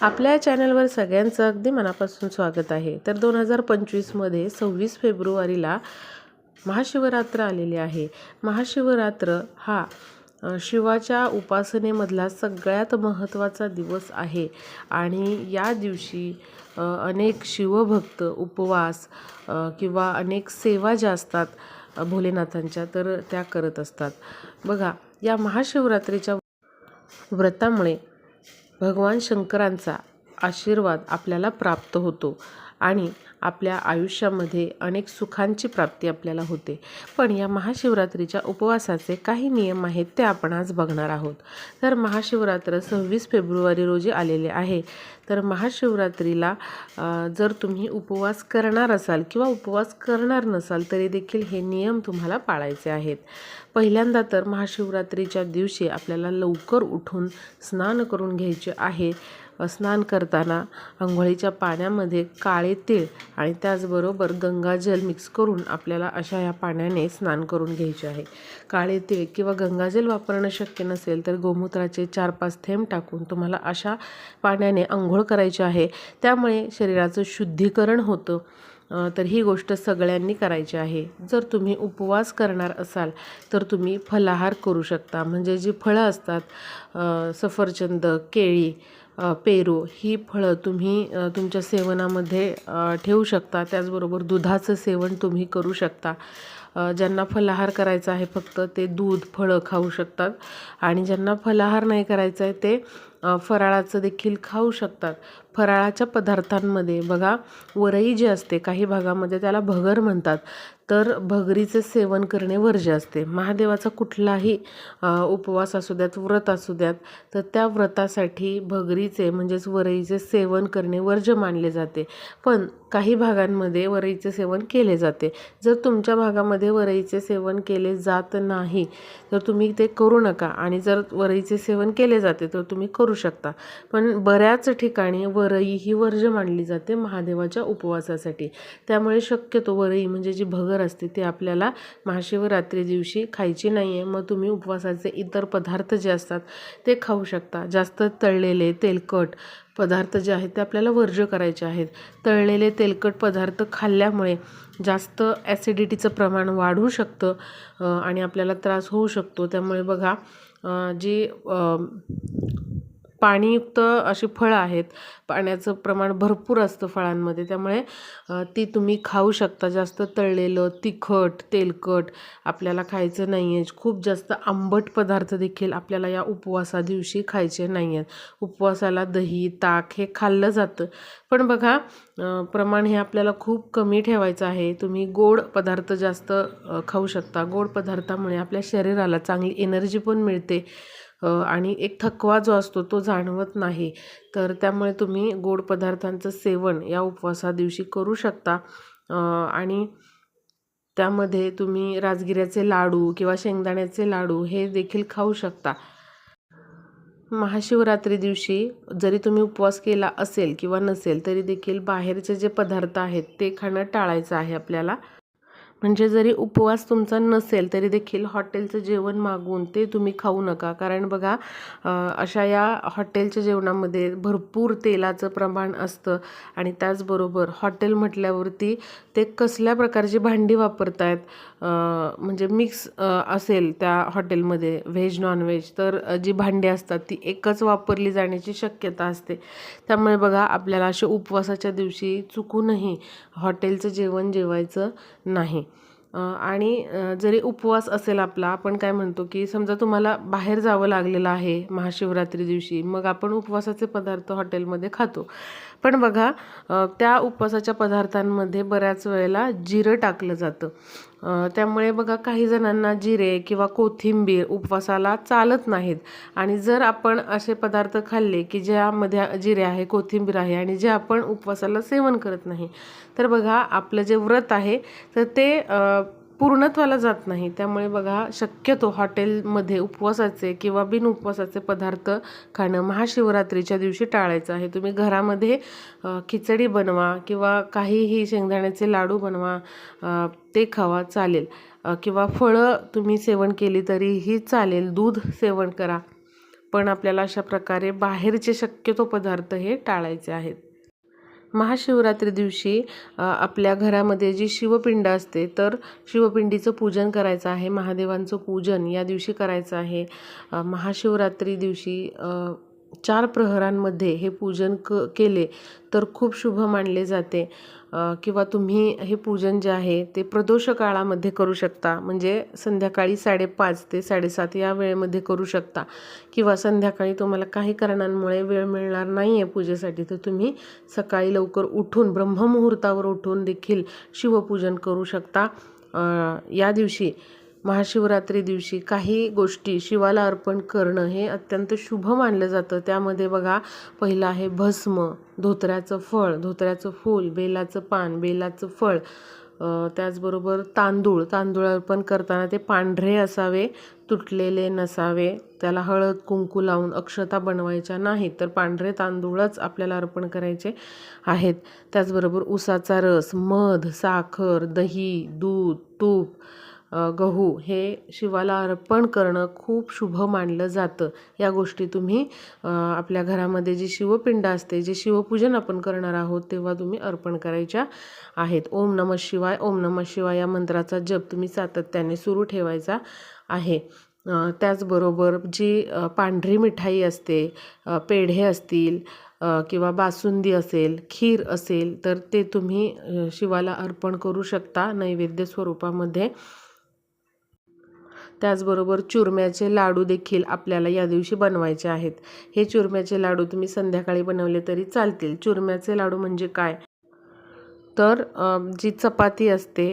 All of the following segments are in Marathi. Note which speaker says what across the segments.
Speaker 1: आपल्या चॅनलवर सगळ्यांचं अगदी मनापासून स्वागत आहे. तर दोन हजार पंचवीसमध्ये सव्वीस फेब्रुवारीला महाशिवरात्र आलेली आहे. महाशिवरात्र हा शिवाच्या उपासनेमधला सगळ्यात महत्त्वाचा दिवस आहे. आणि या दिवशी अनेक शिवभक्त उपवास किंवा अनेक सेवा ज्या असतात भोलेनाथांच्या तर त्या करत असतात. बघा या महाशिवरात्रीच्या व्रतामुळे भगवान शंकरांचा आशीर्वाद आपल्याला प्राप्त होतो. आणि आपल्या आयुष्यामध्ये अनेक सुखांची प्राप्ती आपल्याला होते. पण या महाशिवरात्रीच्या उपवासाचे काही नियम आहेत ते आपण आज बघणार आहोत. तर महाशिवरात्र सव्वीस फेब्रुवारी रोजी आलेले आहे. तर महाशिवरात्रीला जर तुम्ही उपवास करणार असाल किंवा उपवास करणार नसाल तरी देखील हे नियम तुम्हाला पाळायचे आहेत. पहिल्यांदा तर महाशिवरात्रीच्या दिवशी आपल्याला लवकर उठून स्नान करून घ्यायचे आहे. स्नान करताना आंघोळीच्या पाण्यामध्ये काळे तीळ आणि त्याचबरोबर गंगाजल मिक्स करून आपल्याला अशा या पाण्याने स्नान करून घ्यायचे आहे. काळे तीळ किंवा गंगाजल वापरणं शक्य नसेल तर गोमूत्राचे चार पाच थेंब टाकून तुम्हाला अशा पाण्याने आंघोळ करायची आहे. त्यामुळे शरीराचं शुद्धीकरण होतं. तर ही गोष्ट सगळ्यांनी करायची आहे. जर तुम्ही उपवास करणार असाल तर तुम्ही फलाहार करू शकता. म्हणजे जी फळं असतात सफरचंद केळी पेरू ही फळं तुम्ही तुमच्या सेवनामध्ये ठेवू शकता. त्याचबरोबर दुधाचं सेवन तुम्ही करू शकता. ज्यांना फलाहार करायचा आहे फक्त ते दूध फळं खाऊ शकतात. आणि ज्यांना फलाहार नाही करायचं आहे ते फराळाचं देखील खाऊ शकतात. फराळाच्या पदार्थांमध्ये बघा वरई जी असते काही भागामध्ये त्याला भगर म्हणतात. तर भगरीचे सेवन करणे वर्ज्य असते. महादेवाचा कुठलाही उपवास असू द्यात व्रत असू द्यात तर त्या व्रतासाठी भगरीचे म्हणजेच वरईचे सेवन करणे वर्ज्य मानले जाते. पण काही भागांमध्ये वरईचे सेवन केले जाते. जर तुमच्या भागामध्ये वरईचे सेवन केले जात नाही तर तुम्ही ते करू नका. आणि जर वरईचे सेवन केले जाते तर तुम्ही करू शकता. पण बऱ्याच ठिकाणी वरई ही वर्ज्य मानली जाते महादेवाच्या उपवासासाठी. त्यामुळे शक्यतो वरई म्हणजे जी भगर असते ती आपल्याला महाशिवरात्री दिवशी खायची नाही आहे मग तुम्ही उपवासाचे इतर पदार्थ जे असतात ते खाऊ शकता. जास्त तळलेले तेलकट पदार्थ जे आहेत ते आपल्याला वर्ज्य करायचे आहेत. तळलेले तेलकट पदार्थ खाल्ल्यामुळे जास्त ॲसिडिटीचं प्रमाण वाढू शकतं आणि आपल्याला त्रास होऊ शकतो. त्यामुळे बघा जी पाणीयुक्त अशी फळं आहेत. पाण्याचं प्रमाण भरपूर असतं फळांमध्ये. त्यामुळे ती तुम्ही खाऊ शकता. जास्त तळलेलं तिखट तेलकट आपल्याला खायचं नाही आहे खूप जास्त आंबट पदार्थ देखील आपल्याला या उपवासा दिवशी खायचे नाही आहेत उपवासाला दही ताक हे खाल्लं जातं. पण बघा प्रमाण हे आपल्याला खूप कमी ठेवायचं आहे. तुम्ही गोड पदार्थ जास्त खाऊ शकता. गोड पदार्थामुळे आपल्या शरीराला चांगली एनर्जी पण मिळते. आणि एक थकवा जो असतो तो जाणवत नाही. तर त्यामुळे तुम्ही गोड पदार्थांचं सेवन या उपवासा दिवशी करू शकता. आणि त्यामध्ये तुम्ही राजगिऱ्याचे लाडू किंवा शेंगदाण्याचे लाडू हे देखील खाऊ शकता. महाशिवरात्री दिवशी जरी तुम्ही उपवास केला असेल किंवा नसेल तरी देखील बाहेरचे जे पदार्थ आहेत ते खाणं टाळायचं आहे आपल्याला. म्हणजे जरी उपवास तुमचा नसेल तरी देखील हॉटेलचं जेवण मागवून ते तुम्ही खाऊ नका. कारण बघा अशा या हॉटेलच्या जेवणामध्ये भरपूर तेलाचं प्रमाण असतं आणि त्याचबरोबर हॉटेल म्हटल्यावरती ते कसल्या प्रकारची भांडी वापरत आहेत म्हणजे मिक्स असेल त्या हॉटेलमध्ये व्हेज नॉनव्हेज तर जी भांडी असतात ती एकच वापरली जाण्याची शक्यता असते. त्यामुळे बघा आपल्याला असे उपवासाच्या दिवशी चुकूनही हॉटेलचं जेवण जेवायचं नाही. आणि जरी उपवास असेल आपला आपण काय म्हणतो की समजा तुम्हाला बाहेर जावं लागलेलं आहे महाशिवरात्री दिवशी मग आपण उपवासाचे पदार्थ हॉटेलमध्ये खातो. पण बघा त्या उपवासाच्या पदार्थांमध्ये बऱ्याच वेळेला जिरं टाकलं जातं. त्यामुळे बघा काही जणांना जिरे किंवा कोथिंबीर उपवासाला चालत नाहीत. आणि जर आपण असे पदार्थ खाल्ले की ज्यामध्ये जिरे आहे कोथिंबीर आहे आणि जे आपण उपवासाला सेवन करत नाही तर बघा आपलं जे व्रत आहे तर ते पूर्णत्वाला जात नाही. त्यामुळे बघा शक्यतो हॉटेलमध्ये उपवासाचे किंवा बिन उपवासाचे पदार्थ खाणं महाशिवरात्रीच्या दिवशी टाळायचं आहे. तुम्ही घरामध्ये खिचडी बनवा किंवा काहीही शेंगदाण्याचे लाडू बनवा ते खावा चालेल. किंवा फळं तुम्ही सेवन केली तरीही चालेल. दूध सेवन करा. पण आपल्याला अशा प्रकारे बाहेरचे शक्यतो पदार्थ हे टाळायचे आहेत. महाशिवरात्री दिवशी आपल्या घरामध्ये जी शिवपिंड असते तर शिवपिंडीचं पूजन करायचं आहे. महादेवांचं पूजन या दिवशी करायचं आहे. महाशिवरात्री दिवशी चार प्रहरांमध्ये हे पूजन क केले तर खूप शुभ मानले जाते. किंवा तुम्ही हे पूजन जे आहे ते प्रदोष काळामध्ये करू शकता. म्हणजे संध्याकाळी साडेपाच ते साडेसात या वेळेमध्ये करू शकता. किंवा संध्याकाळी तुम्हाला काही कारणांमुळे वेळ मिळणार नाही आहे पूजेसाठी तर तुम्ही सकाळी लवकर उठून ब्रह्ममुहूर्तावर उठून देखील शिवपूजन करू शकता. या दिवशी महाशिवरात्री दिवशी काही गोष्टी शिवाला अर्पण करणं हे अत्यंत शुभ मानलं जातं. त्यामध्ये बघा पहिलं आहे भस्म धोत्र्याचं फळ धोत्र्याचं फूल बेलाचं पान बेलाचं फळ त्याचबरोबर तांदूळ. तांदूळ अर्पण करताना ते पांढरे असावे तुटलेले नसावे. त्याला हळद कुंकू लावून अक्षता बनवायच्या नाहीत तर पांढरे तांदूळच आपल्याला अर्पण करायचे आहेत. त्याचबरोबर उसाचा रस मध साखर दही दूध तूप गहू हे शिवाला अर्पण करणं खूप शुभ मानलं जातं. या गोष्टी तुम्ही आपल्या घरामध्ये जी शिवपिंड असते जे शिवपूजन आपण करणार आहोत तेव्हा तुम्ही अर्पण करायच्या आहेत. ओम नम शिवाय ओम नम शिवाय या मंत्राचा जप तुम्ही सातत्याने सुरू ठेवायचा आहे. त्याचबरोबर जी पांढरी मिठाई असते पेढे असतील किंवा बासुंदी असेल खीर असेल तर ते तुम्ही शिवाला अर्पण करू शकता नैवेद्य स्वरूपामध्ये. त्याचबरोबर चुरम्याचे लाडू देखील आपल्याला या दिवशी बनवायचे आहेत. हे चुरम्याचे लाडू तुम्ही संध्याकाळी बनवले तरी चालतील. चुरम्याचे लाडू म्हणजे काय? तर जी चपाती असते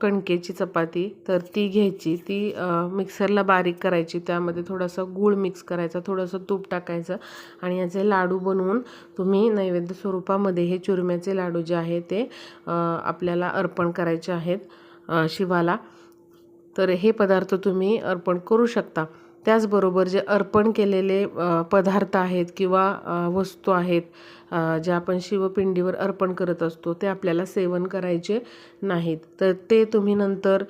Speaker 1: कणकेची चपाती तर ती घ्यायची. ती मिक्सरला बारीक करायची. त्यामध्ये थोडंसं गूळ मिक्स करायचा थोडंसं तूप टाकायचं आणि याचे लाडू बनवून तुम्ही नैवेद्य स्वरूपामध्ये हे चुरम्याचे लाडू जे आहे ते आपल्याला अर्पण करायचे आहेत शिवाला. तर हे पदार्थ तुम्ही अर्पण करू शकता. त्याचबरोबर जे अर्पण केलेले पदार्थ आहेत किंवा वस्तू आहेत ज्या आपण शिवपिंडीवर अर्पण करत असतो ते आपल्याला सेवन करायचे नाहीत. तर ते तुम्ही नंतर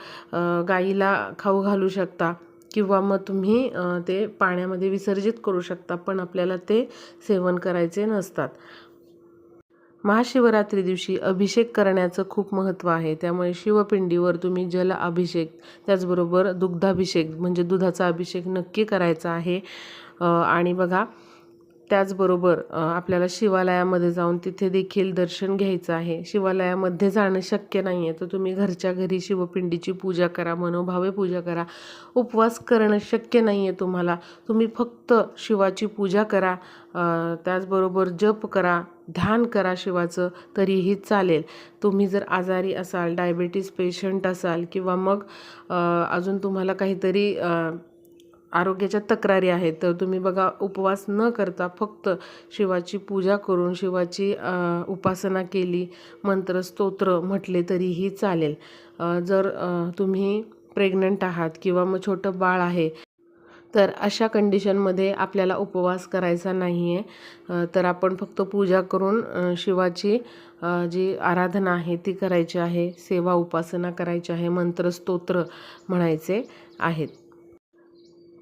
Speaker 1: गाईला खाऊ घालू शकता किंवा मग तुम्ही ते पाण्यामध्ये विसर्जित करू शकता पण आपल्याला ते सेवन करायचे नसतात. महाशिवरात्री दिवशी अभिषेक करण्याचं खूप महत्त्व आहे. त्यामुळे शिवपिंडीवर तुम्ही जल अभिषेक त्याचबरोबर दुग्धाभिषेक म्हणजे दुधाचा अभिषेक नक्की करायचा आहे. आणि बघा त्याचबरोबर आपल्याला शिवालयामध्ये जाऊन तिथे देखील दर्शन घ्यायचं आहे. शिवालयामध्ये जाणं शक्य नाही आहे तर तुम्ही घरच्या घरी शिवपिंडीची पूजा करा मनोभावे पूजा करा. उपवास करणं शक्य नाही आहे तुम्हाला. तुम्ही फक्त शिवाची पूजा करा त्याचबरोबर जप करा ध्यान करा शिवाचं तरीही चालेल. तुम्ही जर आजारी असाल डायबिटीस पेशंट असाल किंवा मग अजून तुम्हाला काहीतरी आरोग्याच्या तक्रारी आहेत तर तुम्ही बघा उपवास न करता फक्त शिवाची पूजा करून शिवाची उपासना केली मंत्र स्तोत्र म्हटले तरीही चालेल. जर तुम्ही प्रेग्नंट आहात किंवा मग छोटं बाळ आहे तर अशा कंडिशनमध्ये आपल्याला उपवास करायचा नाही आहे तर आपण फक्त पूजा करून शिवाची जी आराधना आहे ती करायची आहे. सेवा उपासना करायची आहे मंत्र स्तोत्र म्हणायचे आहेत.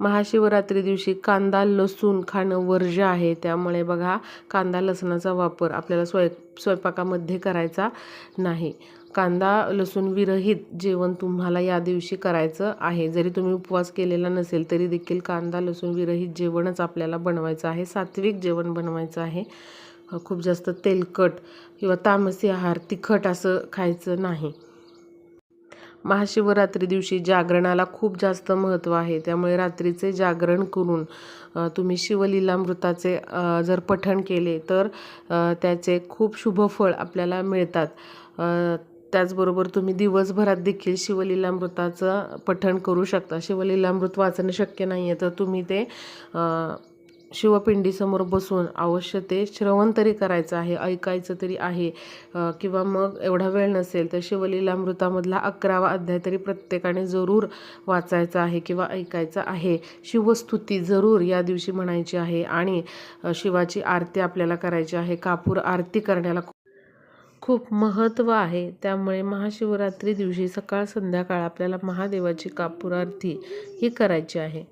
Speaker 1: महाशिवरात्री दिवशी कांदा लसूण खाणं वर्ज्य आहे. त्यामुळे बघा कांदा लसणाचा वापर आपल्याला स्वय स्वयंपाकामध्ये करायचा नाही. कांदा लसूण विरहित जेवण तुम्हाला या दिवशी करायचं आहे. जरी तुम्ही उपवास केलेला नसेल तरी देखील कांदा लसूण विरहित जेवणच आपल्याला बनवायचं आहे. सात्विक जेवण बनवायचं आहे. खूप जास्त तेलकट किंवा तामसी आहार तिखट असं खायचं नाही. महाशिवरात्री दिवशी जागरणाला खूप जास्त महत्त्व आहे. त्यामुळे रात्रीचे जागरण करून तुम्ही शिवलीलामृताचे जर पठण केले तर त्याचे खूप शुभफळ आपल्याला मिळतात. त्याचबरोबर तुम्ही दिवसभरात देखील शिवलीलामृताचं पठण करू शकता. शिवलीलामृत वाचणं शक्य नाही आहे तर तुम्ही ते शिवपिंडीसमोर बसून अवश्य ते श्रवण तरी करायचं आहे ऐकायचं तरी आहे किंवा मग एवढा वेळ नसेल तर शिवलीलामृतामधला अकरावा अध्याय तरी प्रत्येकाने जरूर वाचायचा आहे किंवा ऐकायचा आहे. शिवस्तुती जरूर या दिवशी म्हणायची आहे आणि शिवाची आरती आपल्याला करायची आहे. कापूर आरती करण्याला खूप महत्त्व आहे. त्यामुळे महाशिवरात्री दिवशी सकाळ संध्याकाळ आपल्याला महादेवाची कापूर आरती ही करायची आहे.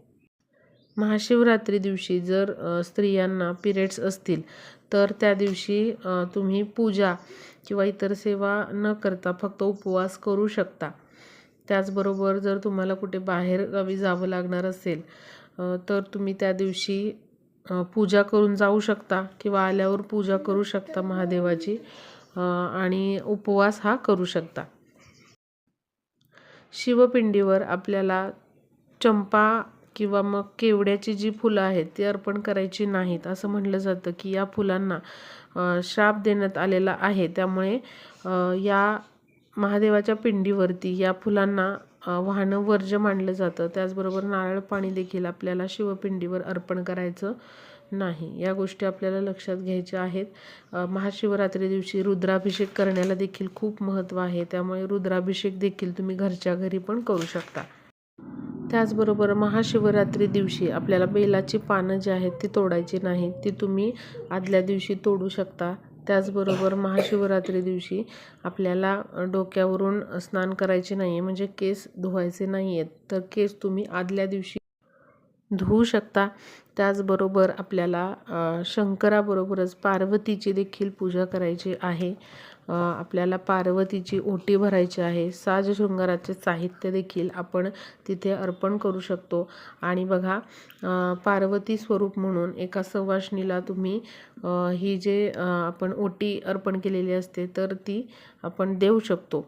Speaker 1: महाशिवरात्री दिवशी जर स्त्रियांना पिरियड्स असतील तर त्या दिवशी तुम्ही पूजा किंवा इतर सेवा न करता फक्त उपवास करू शकता. त्याचबरोबर जर तुम्हाला कुठे बाहेर गावी जावं लागणार असेल तर तुम्ही त्या दिवशी पूजा करून जाऊ शकता किंवा आल्यावर पूजा करू शकता महादेवाची. आणि उपवास हा करू शकता. शिवपिंडीवर आपल्याला चंपा किंवा मग केवड्याची जी फुलं आहेत ती अर्पण करायची नाहीत असं म्हटलं जातं की या फुलांना श्राप देण्यात आलेला आहे. त्यामुळे या महादेवाच्या पिंडीवरती या फुलांना वाहनं वर्ज्य मानलं जातं. त्याचबरोबर नारळ पाणी देखील आपल्याला शिवपिंडीवर अर्पण करायचं नाही. या गोष्टी आपल्याला लक्षात घ्यायच्या आहेत. महाशिवरात्री दिवशी रुद्राभिषेक करण्याला देखील खूप महत्त्व आहे. त्यामुळे रुद्राभिषेक देखील तुम्ही घरच्या घरी पण करू शकता. त्याचबरोबर महाशिवरात्री दिवशी आपल्याला बेलाची पानं जी आहेत ती तोडायची नाहीत ती तुम्ही आदल्या दिवशी तोडू शकता. त्याचबरोबर महाशिवरात्री दिवशी आपल्याला डोक्यावरून स्नान करायचे नाही आहे म्हणजे केस धुवायचे नाही आहेत तर केस तुम्ही आदल्या दिवशी धुवू शकता. त्याचबरोबर आपल्याला शंकराबरोबरच पार्वतीची देखील पूजा करायची आहे. आपल्याला पार्वतीची ओटी भरायची आहे. साज शृंगाराचे साहित्य देखील आपण तिथे अर्पण करू शकतो. आणि बघा पार्वती स्वरूप म्हणून एका सवाष्णीला तुम्ही ही जे आपण ओटी अर्पण केलेली असते तर ती आपण देऊ शकतो.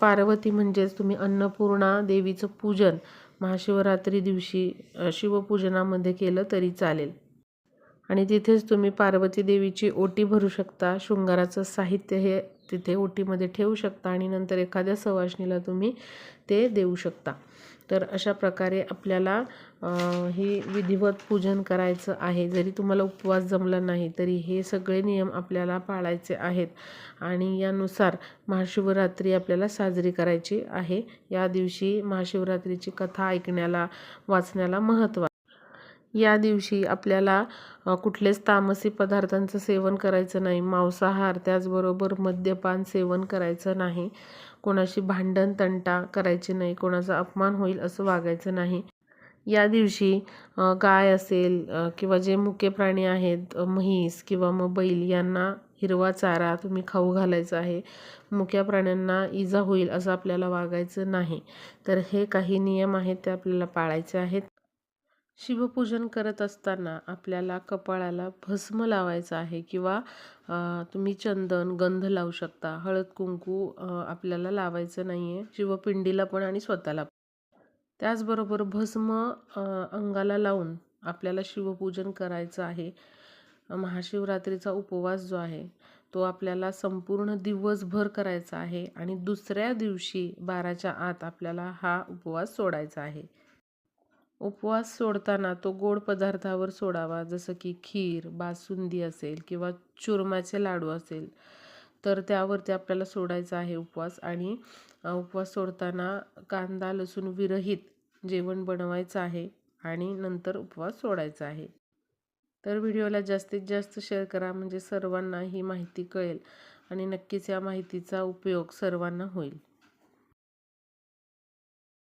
Speaker 1: पार्वती म्हणजेच तुम्ही अन्नपूर्णा देवीचं पूजन महाशिवरात्री दिवशी शिवपूजनामध्ये केलं तरी चालेल. आणि तिथेच तुम्ही पार्वती देवीची ओटी भरू शकता. शृंगाराचं साहित्य हे तिथे ओटीमध्ये ठेवू शकता आणि नंतर एखाद्या सवाशणीला तुम्ही ते देऊ शकता. तर अशा प्रकारे आपल्याला हे विधिवत पूजन करायचं आहे. जरी तुम्हाला उपवास जमला नाही तरी हे सगळे नियम आपल्याला पाळायचे आहेत. आणि यानुसार महाशिवरात्री आपल्याला साजरी करायची आहे. या दिवशी महाशिवरात्रीची कथा ऐकण्याला वाचण्याला महत्त्व या दिवशी आपल्याला कुठलेच तामसी पदार्थांचं सेवन करायचं नाही. मांसाहार त्याचबरोबर मद्यपान सेवन करायचं नाही. कोणाशी भांडण तंटा करायचे नाही कोणाचा अपमान होईल असं वागायचं नाही. या दिवशी गाय असेल किंवा जे मुके प्राणी आहेत म्हैस किंवा मग बैल यांना हिरवा चारा तुम्ही खाऊ घालायचा आहे. मुक्या प्राण्यांना इजा होईल असं आपल्याला वागायचं नाही. तर हे काही नियम आहेत ते आपल्याला पाळायचे आहेत. शिवपूजन करत असताना आपल्याला कपाळाला भस्म लावायचं आहे किंवा तुम्ही चंदन गंध लावू शकता. हळद कुंकू आपल्याला लावायचं नाही आहे शिवपिंडीला पण आणि स्वतःला त्याचबरोबर भस्म अंगाला लावून आपल्याला शिवपूजन करायचं आहे. महाशिवरात्रीचा उपवास जो आहे तो आपल्याला संपूर्ण दिवसभर करायचा आहे आणि दुसऱ्या दिवशी बाराच्या आत आपल्याला हा उपवास सोडायचा आहे. उपवास सोडताना तो गोड पदार्थावर सोडावा जसं की खीर बासुंदी असेल किंवा चुरमाचे लाडू असेल तर त्यावरती आपल्याला सोडायचा आहे उपवास. आणि उपवास सोडताना कांदा लसूण विरहित जेवण बनवायचं आहे आणि नंतर उपवास सोडायचा आहे. तर व्हिडिओला जास्तीत जास्त शेअर करा म्हणजे सर्वांना ही माहिती कळेल आणि नक्कीच या माहितीचा उपयोग सर्वांना होईल.